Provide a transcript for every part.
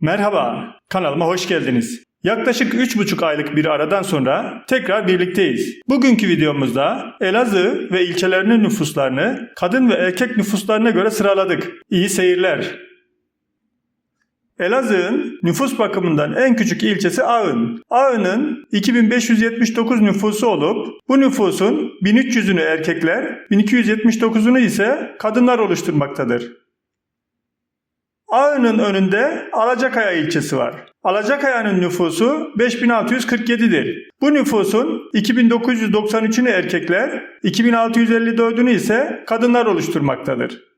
Merhaba, kanalıma hoş geldiniz. Yaklaşık 3,5 aylık bir aradan sonra tekrar birlikteyiz. Bugünkü videomuzda Elazığ ve ilçelerinin nüfuslarını kadın ve erkek nüfuslarına göre sıraladık. İyi seyirler. Elazığ'ın nüfus bakımından en küçük ilçesi Ağın. Ağın'ın 2579 nüfusu olup bu nüfusun 1300'ünü erkekler, 1279'unu ise kadınlar oluşturmaktadır. Ağı'nın önünde Alacakaya ilçesi var. Alacakaya'nın nüfusu 5647'dir. Bu nüfusun 2993'ünü erkekler, 2654'ünü ise kadınlar oluşturmaktadır.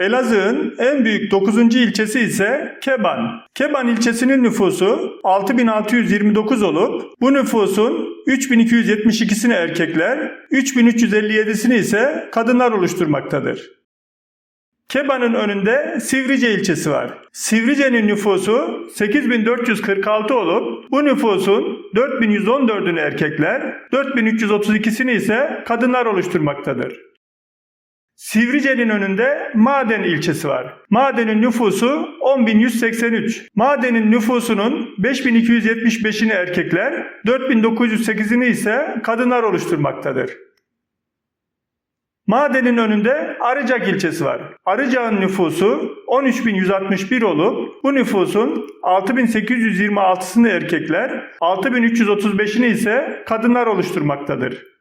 Elazığ'ın en büyük 9. ilçesi ise Keban. Keban ilçesinin nüfusu 6629 olup bu nüfusun 3272'sini erkekler, 3357'sini ise kadınlar oluşturmaktadır. Keban'ın önünde Sivrice ilçesi var. Sivrice'nin nüfusu 8446 olup bu nüfusun 4114'ünü erkekler, 4332'sini ise kadınlar oluşturmaktadır. Sivrice'nin önünde Maden ilçesi var. Maden'in nüfusu 10.183. Maden'in nüfusunun 5275'ini erkekler, 4908'ini ise kadınlar oluşturmaktadır. Madenin önünde Arıcak ilçesi var. Arıcak'ın nüfusu 13.161 olup bu nüfusun 6.826'sını erkekler, 6.335'ini ise kadınlar oluşturmaktadır.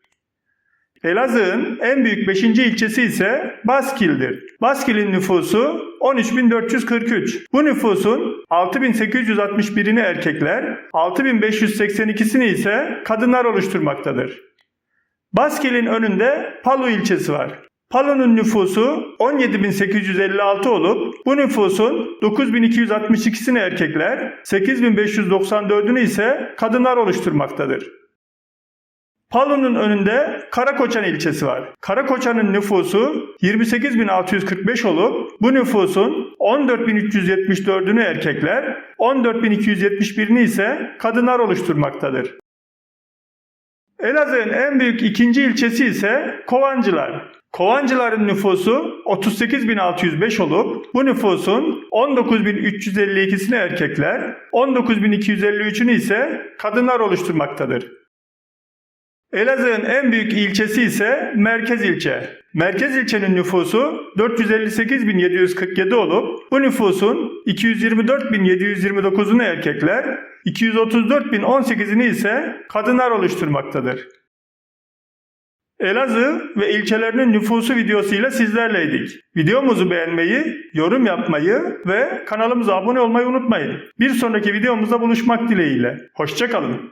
Elazığ'ın en büyük 5. ilçesi ise Baskil'dir. Baskil'in nüfusu 13.443. Bu nüfusun 6.861'ini erkekler, 6.582'sini ise kadınlar oluşturmaktadır. Baskil'in önünde Palu ilçesi var. Palu'nun nüfusu 17.856 olup bu nüfusun 9.262'sini erkekler, 8.594'ünü ise kadınlar oluşturmaktadır. Palu'nun önünde Karakoçan ilçesi var. Karakoçan'ın nüfusu 28.645 olup bu nüfusun 14.374'ünü erkekler, 14.271'ini ise kadınlar oluşturmaktadır. Elazığ'ın en büyük ikinci ilçesi ise Kovancılar. Kovancıların nüfusu 38.605 olup bu nüfusun 19.352'sini erkekler, 19.253'ünü ise kadınlar oluşturmaktadır. Elazığ'ın en büyük ilçesi ise Merkez ilçe. Merkez ilçenin nüfusu 458.747 olup bu nüfusun 224.729'unu erkekler, 234.018'ini ise kadınlar oluşturmaktadır. Elazığ ve ilçelerinin nüfusu videosuyla sizlerleydik. Videomuzu beğenmeyi, yorum yapmayı ve kanalımıza abone olmayı unutmayın. Bir sonraki videomuzda buluşmak dileğiyle. Hoşçakalın.